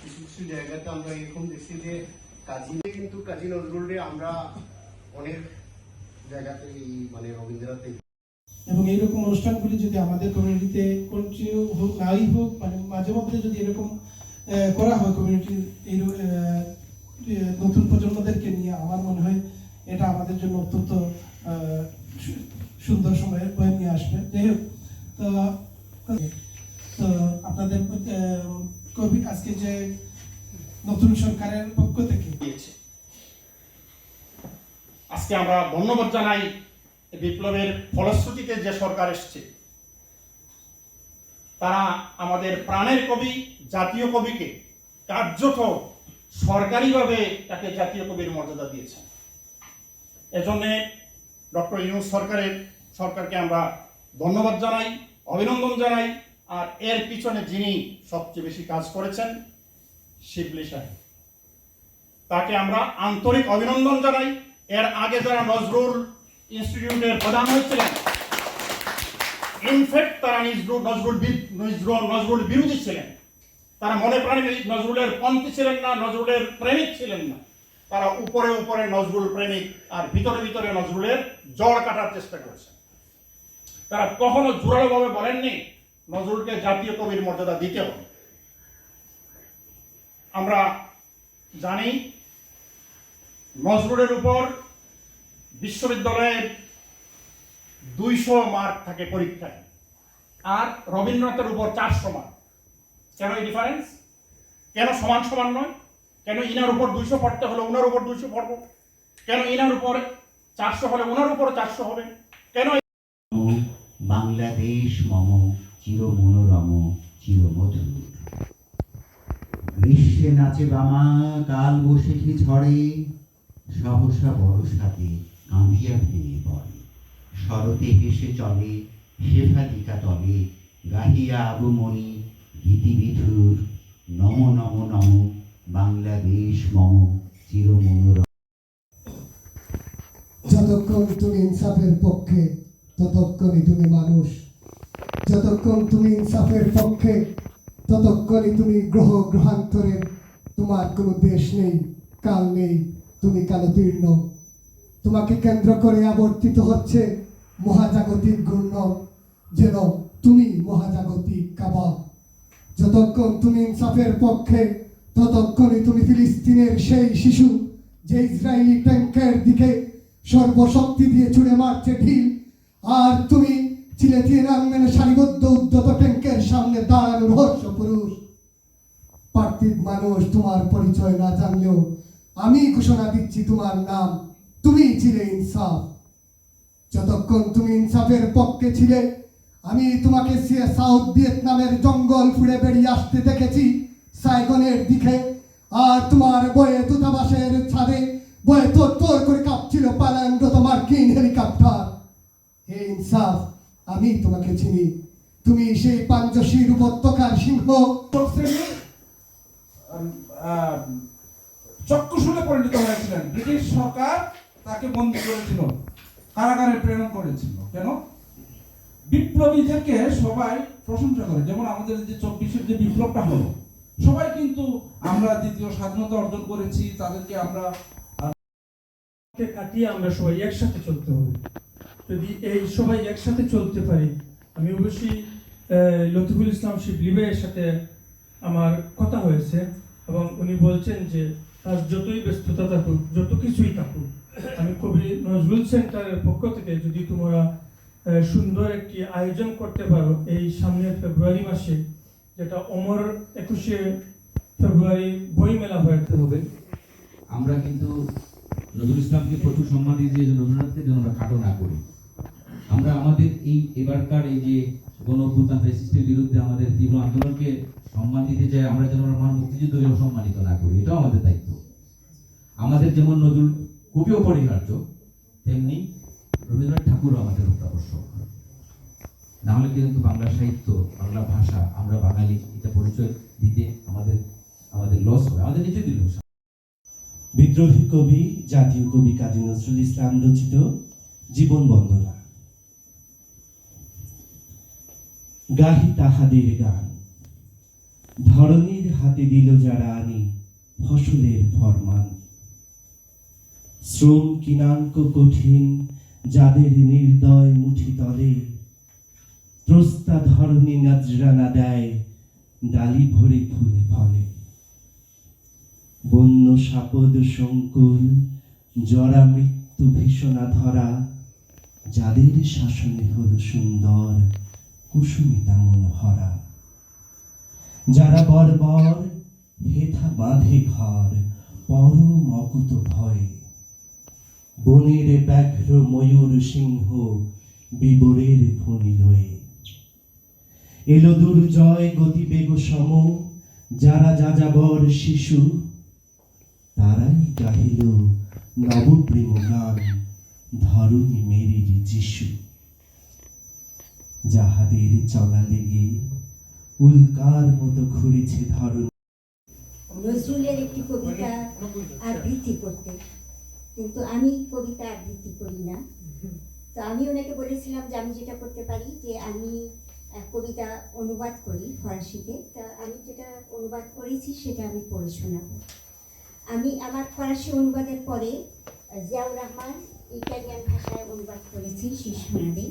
কিছু কিছু জায়গাতে আমরা এরকম দেখছি যে কিন্তু আমরা অনেক জায়গাতে এই মানে রবীন্দ্রনাথে এবং এইরকম অনুষ্ঠানগুলি যদি আমাদের কমিউনিটিতে কন্টিনিউ হোক, নাই হোক মানে মাঝে মধ্যে যদি এরকম করা হয় কমিউনিটির এই নতুন প্রজন্মদেরকে নিয়ে, আমার মনে হয় এটা আমাদের জন্য অত্যন্ত সুন্দর সময় বয়ে নিয়ে আসবে। যাই হোক, তো আপনাদের কবি আজকে যে নতুন সরকারের পক্ষ থেকে দিয়েছে। আজকে আমরা ধন্যবাদ জানাই বিপ্লবের ফলশ্রুতিতে যে সরকার এসছে। তারা আমাদের প্রাণের কবি, জাতীয় কবিকে কার্যত সরকারিভাবে তাকে জাতীয় কবির মর্যাদা দিয়েছেন। এজন্যে ডক্টর ইউনুস সরকারের, সরকারকে আমরা ধন্যবাদ জানাই, অভিনন্দন জানাই। আর এর পিছনে যিনি সবচেয়ে বেশি কাজ করেছেন, শিবলি সাহেব। তাকে আমরা আন্তরিক অভিনন্দন জানাই। এর আগে যারা নজরুল ইনস্টিটিউটের প্রধান হয়েছিলেন ইনফ্যাক্ট তারা নজরুল নজরুল নজরুল নজরুল বিরোধী ছিলেন। তারা মনে প্রাণে নজরুলের পন্থী ছিলেন না, নজরুলের প্রেমিক ছিলেন না। তারা উপরে উপরে নজরুল প্রেমিক আর ভিতরে ভিতরে নজরুলের জড় কাটার চেষ্টা করেছেন। তারা কখনো জোরালোভাবে বলেননি নজরুলকে জাতীয় কবির মর্যাদা দিতে হবে। আমরা জানি নজরুলের উপর বিশ্ববিদ্যালয়ের দুইশো মার্ক থাকে পরীক্ষায় আর রবীন্দ্রনাথের উপর চারশো মার্ক। কেন এই ডিফারেন্স কেন সমান সমান নয়? কেন ইনার উপর দুইশো পড়তে হলে ওনার উপর দুইশো পড়ব? কেন ইনার উপর চারশো হলে ওনার উপর চারশো হবে? কেন বাংলাদেশ মম চির মনোরম চির মধুর গ্রীষ্মে নাচে বামা, কাল বসেছি ঝড়ে? সহসা বরসাতে কাঁদিয়া ভেঙে পড়ে। শরতে হেসে চলে শেফালিকা তলে, গাহিয়া আবমণি গীতিবিধুর নম নম নম, বাংলাদেশ মম চির মনোরম যতক্ষণ তুমি ইনসাফের পক্ষে, ততক্ষণই তুমি মানুষ। যতক্ষণ তুমি ইনসাফের পক্ষে, ততক্ষণই তুমি গ্রহ গ্রহান্তরের তোমার কোনো দেশ নেই, কাল নেই, তুমি কালোতীর্ণ। তোমাকে কেন্দ্র করে আবর্তিত হচ্ছে মহাজাগতিক ঘূর্ণন যেন তুমি মহাজাগতিক কাবাব। যতক্ষণ তুমি ইনসাফের পক্ষে, ততক্ষণই তুমি ফিলিস্তিনের সেই শিশু, যে ইসরায়েলি ট্যাঙ্কের দিকে সর্বশক্তি দিয়ে ছুড়ে মারছে ঢিল, আর তুমি চিলেতিয়ে নামমেনে সারিবদ্ধ উদ্যত ট্যাঙ্কের সামনে দাঁড়ানো রহস্য পুরুষ। পার্থিব মানুষ, তোমার পরিচয় না জানলেও আমি ঘোষণা দিচ্ছি তোমার নাম। তুমি ছিলে ইনসাফ। যতক্ষণ তুমি ইনসাফের পক্ষে ছিলে, আমি তোমাকে সে সাউথ ভিয়েতনামের জঙ্গল ফুড়ে বেরিয়ে আসতে দেখেছি সাইগনের দিকে। আর তোমার বয়ে দূতাবাসের ছাদে বয়ে তোর তোর করে কাঁপছিল পালায়নরত মার্কিন হেলিকপ্টার। হে ইনসাফ আমি তোমাকে চিনি। তুমি সেই পাঞ্জশীর উপত্যকার সিংহ। চক্ষুশুলে পরিণত হয়েছিলেন। ব্রিটিশ সরকার তাকে বন্দী করেছিল, কারাগারে প্রেরণ করেছিল। কেন? বিপ্লবীদেরকে সবাই প্রশংসা করে। যেমন আমাদের যে চব্বিশের যে বিপ্লবটা হলো, সবাই কিন্তু আমরা দ্বিতীয় স্বাধীনতা অর্জন করেছি, তাদেরকে আমরা কাটিয়ে আমরা সবাই একসাথে চলতে হবে। যদি এই সবাই একসাথে চলতে পারি, আমি অবশ্যই লতিফুল ইসলাম শিবলি ভাইয়ের সাথে আমার কথা হয়েছে এবং উনি বলছেন যে তার যতই ব্যস্ততা থাকুক, যত কিছুই থাকুক, আমি কবি নজরুল সেন্টারের পক্ষ থেকে যদি তোমরা সুন্দর একটি আয়োজন করতে পারো এই সামনের ফেব্রুয়ারি মাসে, যেটা অমর একুশে ফেব্রুয়ারি বই মেলা হয়ে হবে। আমরা কিন্তু নজরুল ইসলামকে প্রচুর সম্মান দিই যে রবীন্দ্রনাথকে যেন আমরা খাটো না করি। আমরা আমাদের এই এবারকার এই যে গণ অভ্যুত্থান ফ্যাসিস্টের বিরুদ্ধে আমাদের তীব্র আন্দোলনকে সম্মান দিতে চাই, আমরা যেন আমরা মহান মুক্তিযুদ্ধকে অসম্মানিত না করি, এটাও আমাদের দায়িত্ব। আমাদের যেমন নজরুল খুবই অপরিহার্য, তেমনি রবীন্দ্রনাথ ঠাকুরও আমাদের অত্যাবশ্যক। না হলে কিন্তু বাংলা সাহিত্য, বাংলা ভাষা, আমরা বাঙালি, এটা পরিচয় দিতে আমাদের আমাদের লস হবে আমাদের নিজেদের লস বিদ্রোহী কবি, জাতীয় কবি কাজী নজরুল ইসলাম রচিত জীবন বন্দনা। গাহি তাহাদের গান। ধরনীর হাতে দিল যারা আনি ফসলের ফরমান। শ্রম কিনাঙ্ক কঠিন, যাদের নির্দয় মুঠি তলে। ত্রস্তা ধরনী নজরানা দেয়, ডালি ভরে ফুলে ফলে। বন্য সাপদ সংকুল, জরা মৃত্যু ভীষণা ধরা, যাদের শাসনে হল সুন্দর কুসুমিতা মন ভরা যারা বর্বর হেথা বাঁধে ঘর পরম অকুত ভয়ে। বনের ব্যাঘ্র ময়ূর সিংহ বিবরের ফণি লয়ে। এলো দুর্জয় গতিবেগ সম, যারা যাযাবর শিশু, তারাই গাহিল নবপ্রেম গান, ধরণী মেরির যিশু। যাহাদের চলা লেগে উল্কার মতো ঘুরেছে ধরণ। নজরুলের একটি কবিতা আবৃত্তি করতে। কিন্তু আমি কবিতা আবৃত্তি করি না। তো আমি ওনাকে বলেছিলাম যে আমি যেটা করতে পারি যে আমি কবিতা অনুবাদ করি ফরাসিতে। তা আমি যেটা অনুবাদ করেছি সেটা আমি পড়ে শোনাবো। আমি আমার ফরাসি অনুবাদের পরে জিয়াউর রহমান ইটালিয়ান ভাষায় অনুবাদ করেছি শোনাবে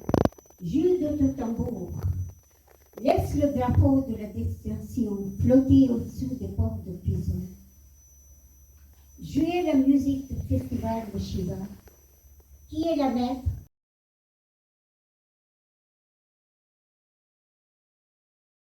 Jules de ton tambour, laisse le drapeau de la destruction flotter au-dessus des portes de prison. Jouez la musique du festival de Shiva, qui est la maître?